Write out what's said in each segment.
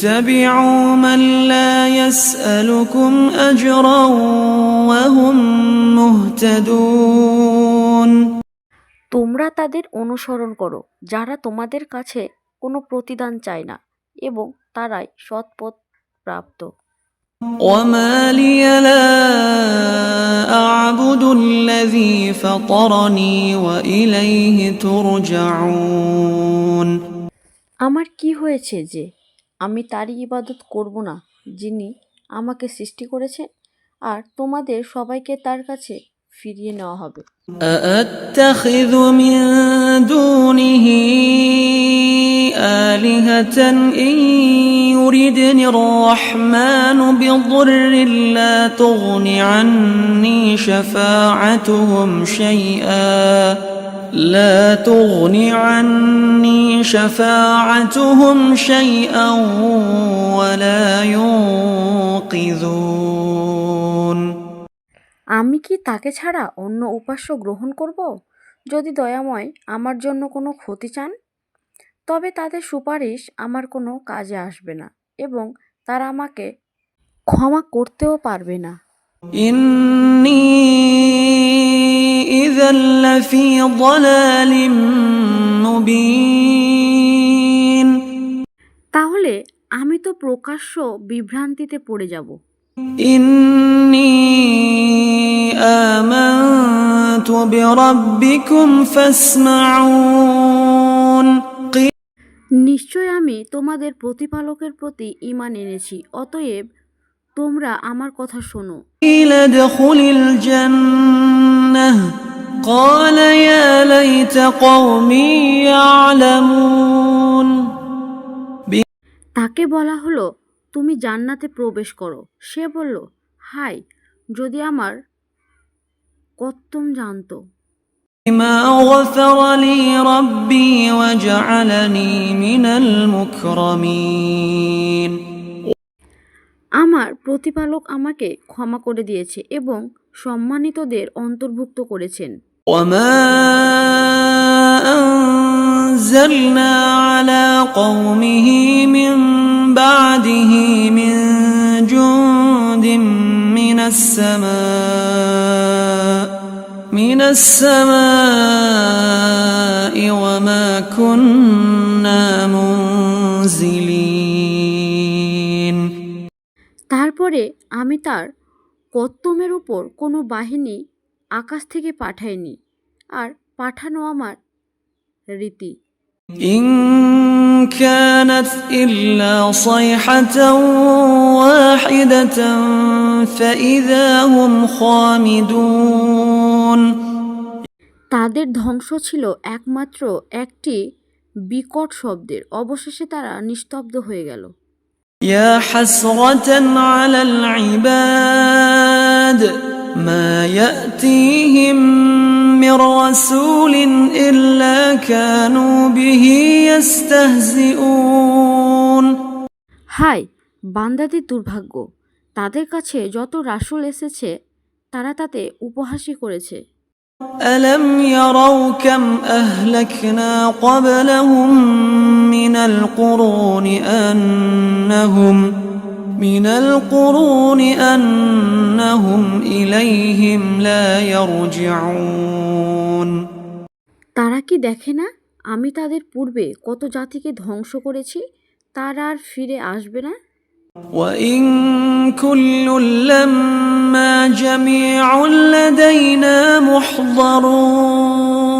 اتبعوا من لا يسألكم أجرا وهم مهتدون তোমরা তাদের অনুসরণ করো যারা তোমাদের কাছে কোনো প্রতিদান চায় না এবং তারাই সৎপথ প্রাপ্ত وما لي لا أعبد الذي فطرني وإليه ترجعون আমার কি হয়েছে যে আমি তারই ইবাদত করব না যিনি আমাকে সৃষ্টি করেছেন আর তোমাদের সবাইকে তার কাছে ফিরিয়ে নেওয়া হবে أأتخذ من دونه آلهة إن يردني الرحمن بضر لا تغن عني شفاعتهم شيئا لا تغن عني شفاعتهم شيئا ولا ينقذون আমি কি তাকে ছাড়া অন্য উপাস্য গ্রহণ করব যদি দয়াময় আমার জন্য কোনো ক্ষতি চান তবে তাদের সুপারিশ আমার কোনো কাজে আসবে না এবং তারা আমাকে ক্ষমা করতেও পারবে না إني إذا لفي ضلال مبين তাহলে আমি তো প্রকাশ্য বিভ্রান্তিতে পড়ে যাব إني آمنت بربكم فاسمعون قيل নিশ্চয় আমি তোমাদের প্রতিপালকের প্রতি ঈমান এনেছি অতএব তোমরা আমার কথা শোনো ادخل الجنة قال يا ليت قومي يعلمون তাকে বলা হলো তুমি জান্নাতে প্রবেশ করো সে বলল হাই যদি আমার কত্তম জানতো ما غفر لي ربي وجعلني من المكرمين আমার প্রতিপালক আমাকে ক্ষমা করে দিয়েছে এবং সম্মানিতদের অন্তর্ভুক্ত করেছেন وما أنزلنا على قومه من بعده من جند من السماء من السماء وما كنا منزلين তারপরে আমি তার কত্তমের উপর কোনো বাহিনী আকাশ থেকে পাঠাইনি আর পাঠানো আমার রীতি إن كانت إلا صيحة واحدة فإذا هم خامدون তাদের ধ্বংস ছিল একমাত্র একটি বিকট শব্দের অবশেষে তারা নিস্তব্ধ হয়ে গেল يا حسرة على العباد ما يأتيهم من رسول إلا كانوا به يستهزئون হায় বান্দাদের দুর্ভাগ্য তাদের কাছে যত রাসূল এসেছে তারা তাতে উপহাসই করেছে ألم يروا كم أهلكنا قبلهم من القرون أنهم من القرون أنهم إليهم لا يرجعون তারা কি দেখে না আমি তাদের পূর্বে কত জাতিকে ধ্বংস করেছি তারা আর ফিরে আসবে না وإن كل لما جميع لدينا محضرون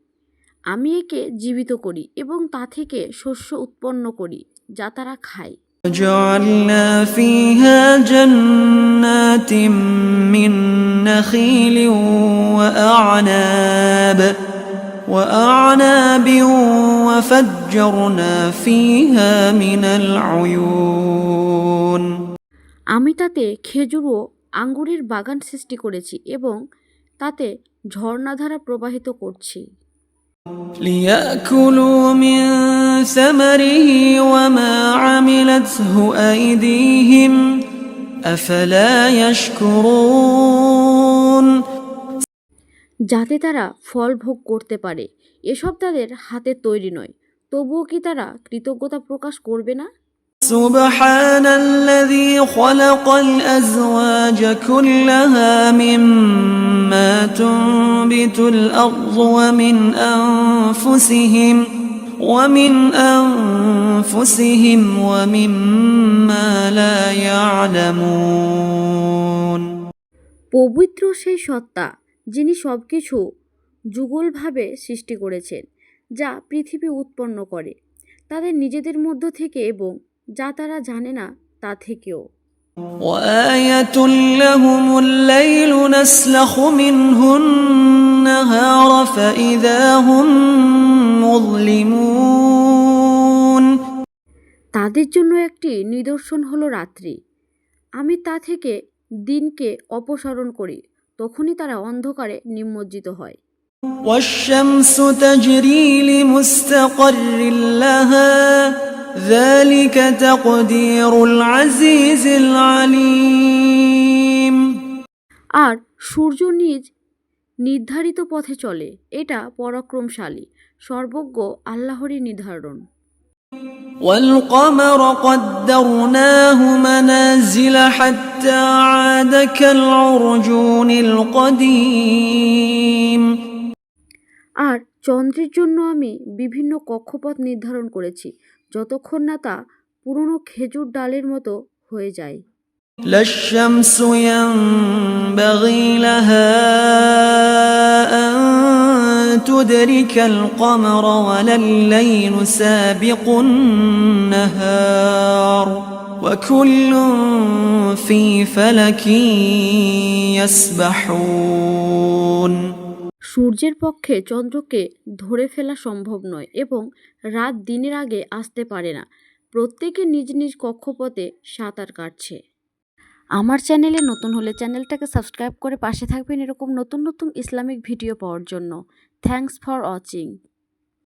আমি একে জীবিত করি এবং তা থেকে শস্য উৎপন্ন করি যা তারা খায় وجعلنا فيها جنات من نخيل وأعناب وأعناب وفجرنا فيها من العيون আমি তাতে খেজুর ও আঙ্গুরের বাগান সৃষ্টি করেছি এবং তাতে ঝর্ণাধারা প্রবাহিত করছি ليأكلوا من ثمره وما عملته أيديهم أفلا يشكرون যাতে তারা ফল ভোগ করতে পারে এসব তাদের হাতে তৈরি নয় তবুও কি তারা কৃতজ্ঞতা প্রকাশ করবে না سبحان الذي خلق الأزواج كلها مما تنبت الأرض ومن أنفسهم ومن أنفسهم ومما لا يعلمون পবিত্র সেই সত্তা যিনি সব কিছু যুগলভাবে সৃষ্টি করেছেন যা পৃথিবী উৎপন্ন করে তাদের নিজেদের মধ্য থেকে এবং যা তারা জানে না তা থেকেও وآية لهم الليل نسلخ منه النهار فإذا هم مظلمون তাদের জন্য একটি নিদর্শন হলো রাত্রি আমি তা থেকে দিনকে অপসারণ করি তখনই তারা অন্ধকারে নিমজ্জিত হয় والشمس تجري لمستقر لها ذلك تقدير العزيز العليم আর সূর্য নিজ নির্ধারিত পথে চলে এটা পরাক্রমশালী সর্বজ্ঞ আল্লাহরই নির্ধারণ والقمر قدرناه منازل حتى عاد كالعرجون القديم আর চন্দ্রের জন্য আমি বিভিন্ন কক্ষপথ নির্ধারণ করেছি যতক্ষণ না তা পুরনো খেজুর ডালের মতো হয়ে যায় لا الشمس ينبغي لها أن تدرك القمر ولا الليل سابق النهار وكل في فلك يسبحون সূর্যের পক্ষে চন্দ্রকে ধরে ফেলা সম্ভব নয় এবং রাত দিনের আগে আসতে পারে না। প্রত্যেকে নিজ নিজ কক্ষপথে সাঁতার কাটছে। আমার চ্যানেলে নতুন হলে চ্যানেলটাকে সাবস্ক্রাইব করে পাশে থাকবেন এরকম নতুন নতুন ইসলামিক ভিডিও পাওয়ার জন্য। Thanks for watching